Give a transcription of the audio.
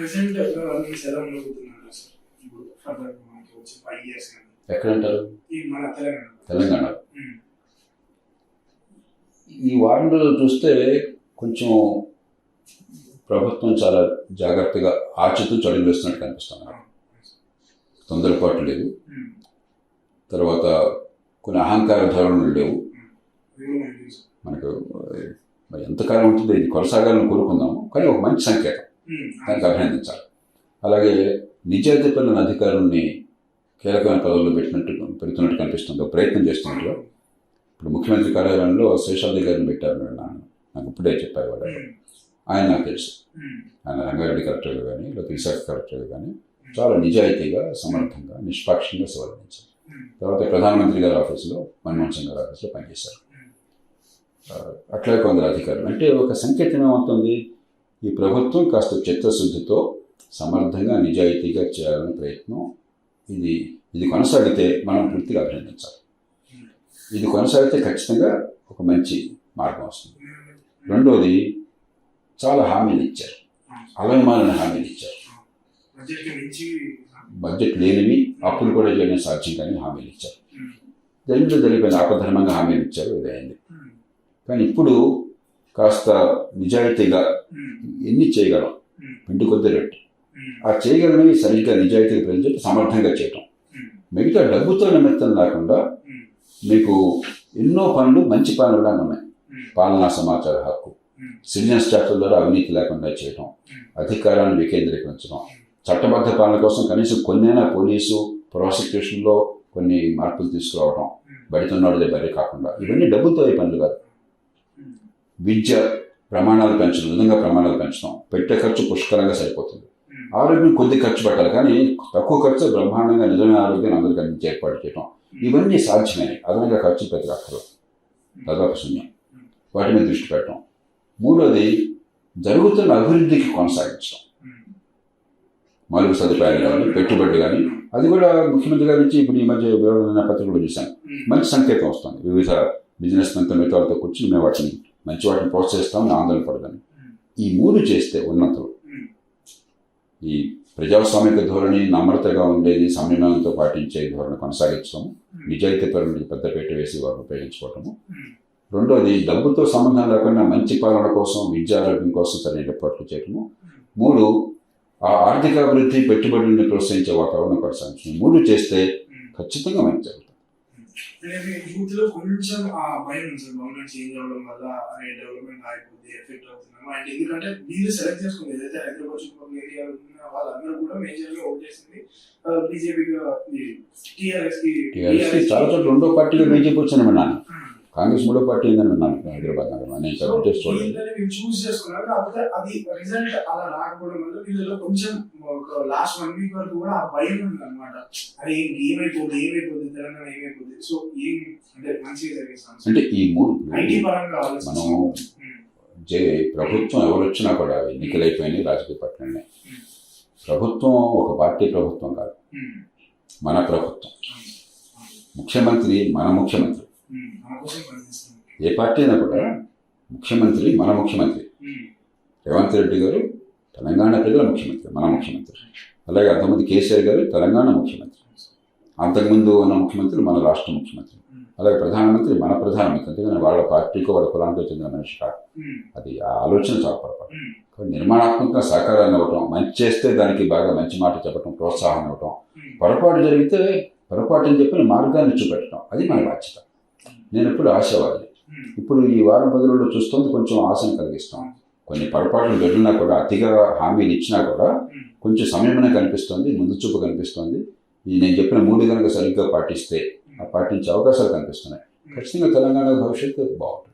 Present ఎలా ఉండబోతున్నారు sir ఇప్పుడు further మనకి వచ్చి ఫైవ్ ఇయర్స్ కానీ ఎక్కడంటారు? ఈ మన తెలంగాణ. తెలంగాణ. ఈ వారం రోజులు చూస్తే కొంచెం ప్రభుత్వం చాలా జాగ్రత్తగా ఆచితూ చడుగు వేస్తున్నట్టు కనిపిస్తుంది. నాకు. తొందరపాటు లేదు తర్వాత కొన్ని అహంకార ధోరణులు లేవు. మనకి ఎంతకాలం ఉంటుందో ఇది కొనసాగాలని కోరుకుందాము. కానీ ఒక మంచి సంకేతం. దానికి అభినందించాలి. అలాగే నిజాయితీ పనుల అధికారుల్ని కీలకమైన పదవుల్లో పెట్టినట్టు పెడుతున్నట్టు కనిపిస్తుంది. ప్రయత్నం చేస్తున్నట్టుగా. ఇప్పుడు ముఖ్యమంత్రి కార్యాలయంలో శేషాద్రి గారిని పెట్టారు విన్నాను నాకు ఇప్పుడే చెప్పారు వాళ్ళు ఉమ్, ఆయన నాకు తెలుసు. ఉమ్, ఆయన రంగారెడ్డి కలెక్టర్గా కానీ లేకపోతే విశాఖ కలెక్టర్గా కానీ చాలా నిజాయితీగా సమర్థంగా నిష్పాక్షంగా సేవలందించారు ఉమ్, తర్వాత ప్రధానమంత్రి గారి ఆఫీసులో మన్మోహన్ సింగ్ గారి ఆఫీస్లో పనిచేశారు. ఆ, అట్లాగే కొందరు అధికారులు. అంటే ఒక సంకేతం ఏమవుతుంది ఈ ప్రభుత్వం కాస్త చిత్తశుద్ధితో సమర్థంగా నిజాయితీగా చేయాలనే ప్రయత్నం ఇది. ఇది కొనసాగితే మనం పూర్తిగా అభినందించాలి. ఇది కొనసాగితే ఖచ్చితంగా ఒక మంచి మార్గం వస్తుంది. రెండోది చాలా హామీలు ఇచ్చారు. అలయమాలని హామీలు ఇచ్చారు. బడ్జెట్ లేనివి అప్పులు కూడా చేయడం సాధ్యం కానీ హామీలు ఇచ్చారు. ఉమ్, జరిగితే జరిగిపోయింది ఆపధర్మంగా హామీలు ఇచ్చారు ఇదైంది కానీ ఇప్పుడు కాస్త నిజాయితీగా ఎన్ని చేయగలం? పిండి కొద్ది రెట్టు ఆ చేయగలనివి సరిగ్గా నిజాయితీగా ప్రజలు సమర్థంగా చేయటం. మిగతా డబ్బుతో నిమిత్తం లేకుండా మీకు ఎన్నో పనులు మంచి పనులు కూడా ఉన్నాయి. పాలనా సమాచార హక్కు సిటిజన్ స్టాఫ్ల ద్వారా అవినీతి లేకుండా చేయటం అధికారాన్ని వికేంద్రీకరించడం చట్టబద్ధ పాలన కోసం కనీసం కొన్నైనా పోలీసు ప్రాసిక్యూషన్లో కొన్ని మార్పులు తీసుకురావడం బడితున్నాడుదే బరి కాకుండా. ఇవన్నీ డబ్బుతో అయ్యే పనులు కాదు. విద్య ప్రమాణాలు పెంచడం విధంగా ప్రమాణాలు పెంచడం. పెట్టే ఖర్చు పుష్కలంగా సరిపోతుంది. ఆరోగ్యం కొద్ది ఖర్చు పెట్టాలి కానీ తక్కువ ఖర్చు బ్రహ్మాండంగా నిజమైన ఆరోగ్యాన్ని అందరికీ అందించి ఏర్పాటు చేయడం ఇవన్నీ సాధ్యమే అదనంగా ఖర్చు పెద్ద అక్కర్లేదు దాదాపు శూన్యం. వాటి మీద దృష్టి పెట్టడం. మూడోది జరుగుతున్న అభివృద్ధికి కొనసాగించడం. మౌలిక సదుపాయాలు కానీ పెట్టుబడి కానీ అది కూడా ముఖ్యమంత్రి గారి నుంచి ఇప్పుడు ఈ మధ్య వివరణ పత్రికలు చూశాను. మంచి సంకేతం వస్తుంది. వివిధ బిజినెస్ మెన్తో మిగతాలతో కూర్చుని మేము వాటిని మంచి వాటిని ప్రోత్సహిస్తామని ఆందోళన పడదని ఈ మూడు చేస్తే ఉన్నతులు. ఈ ప్రజాస్వామిక ధోరణి నమ్రతగా ఉండేది సంయమనంతో పాటించే ధోరణి కొనసాగించడం నిజాయితీ పరులకి పెద్దపేట వేసి వారిని ఉపయోగించుకోవటము. రెండోది డబ్బుతో సంబంధం లేకుండా మంచి పాలన కోసం విద్యారోగ్యం కోసం సరైన ఏర్పాట్లు చేయటము. మూడు ఆ ఆర్థిక అభివృద్ధి ప్రోత్సహించే వాతావరణం కొనసాగించడం మూడు చేస్తే ఖచ్చితంగా మంచి జరుగుతుంది. మేబీ యూత్లో కొంచెం ఆ భయం ఉంది సార్ గవర్నమెంట్ చేంజ్ అవ్వడం వల్ల అనే డెవలప్మెంట్ ఆగిపోద్ది ఎఫెక్ట్ అవుతున్నాము అండ్ ఎందుకంటే వీళ్ళు సెలెక్ట్ చేసుకుంది ఏదైతే హైదరాబాద్ చుట్టుపక్కల ఏరియా ఉన్న వాళ్ళందరూ కూడా మేజర్గా ఓటేసింది బీజేపీకి టీఆర్ఎస్కి టీఆర్ఎస్కి చాలా చోట్ల రెండో పార్టీగా బీజేపీ వచ్చిందని కాంగ్రెస్ మూడో పార్టీ ఏందని విన్నాను హైదరాబాద్ నగరంలో. నేను ఇక్కడ చూసి చూడలేదు కొంచెం ఒక లాస్ట్ వన్ వీక్ వరకు కూడా ఆ భయం ఉంది అనమాట అరే ఏమైపోతుంది ఏమైపోతుంది తెలంగాణ ఏమైపోతుంది సో ఏం అంటే మంచిగా అంటే ఈ మూడు మనం ఉమ్, జే ప్రభుత్వం ఎవరు వచ్చినా కూడా ఎన్నికలైపోయినాయి రాజకీయ పట్టణమే ప్రభుత్వం ఒక పార్టీ ప్రభుత్వం కాదు. ఉమ్, మన ప్రభుత్వం. ముఖ్యమంత్రి మన ముఖ్యమంత్రి. ఏ పార్టీ అయినా కూడా ముఖ్యమంత్రి మన ముఖ్యమంత్రి. రేవంత్ రెడ్డి గారు తెలంగాణ ప్రజల ముఖ్యమంత్రి మన ముఖ్యమంత్రి. అలాగే అంతకుముందు కేసీఆర్ గారు తెలంగాణ ముఖ్యమంత్రి. అంతకుముందు ఉన్న ముఖ్యమంత్రి మన రాష్ట్ర ముఖ్యమంత్రి. అలాగే ప్రధానమంత్రి మన ప్రధానమంత్రి. అంతేగాని వాళ్ళ పార్టీకో వాళ్ళ కులానికో చెందిన మనిషి కాదు. అది ఆ ఆలోచన చాలా పొరపాటు కాబట్టి నిర్మాణాత్మకంగా సహకారాన్ని ఇవ్వటం మంచి చేస్తే దానికి బాగా మంచి మాట చెప్పడం ప్రోత్సాహం ఇవ్వటం. పొరపాటు జరిగితే పొరపాటు అని చెప్పిన మార్గాన్ని చూపెట్టడం అది మన బాధ్యత. నేను ఎప్పుడు ఆశావాది. ఇప్పుడు ఈ వారం పది రోజుల్లో చూస్తుంది కొంచెం ఆశను కలిగిస్తాం. కొన్ని పొరపాట్లు జరిగినా కూడా అతిగా హామీలు ఇచ్చినా కూడా. కొంచెం సమయమనే కనిపిస్తుంది ముందు చూపు కనిపిస్తుంది. ఈ నేను చెప్పిన మూడు కనుక సరిగ్గా పాటిస్తే ఆ పాటించే అవకాశాలు కనిపిస్తున్నాయి. ఖచ్చితంగా తెలంగాణ భవిష్యత్తు బాగుంటుంది.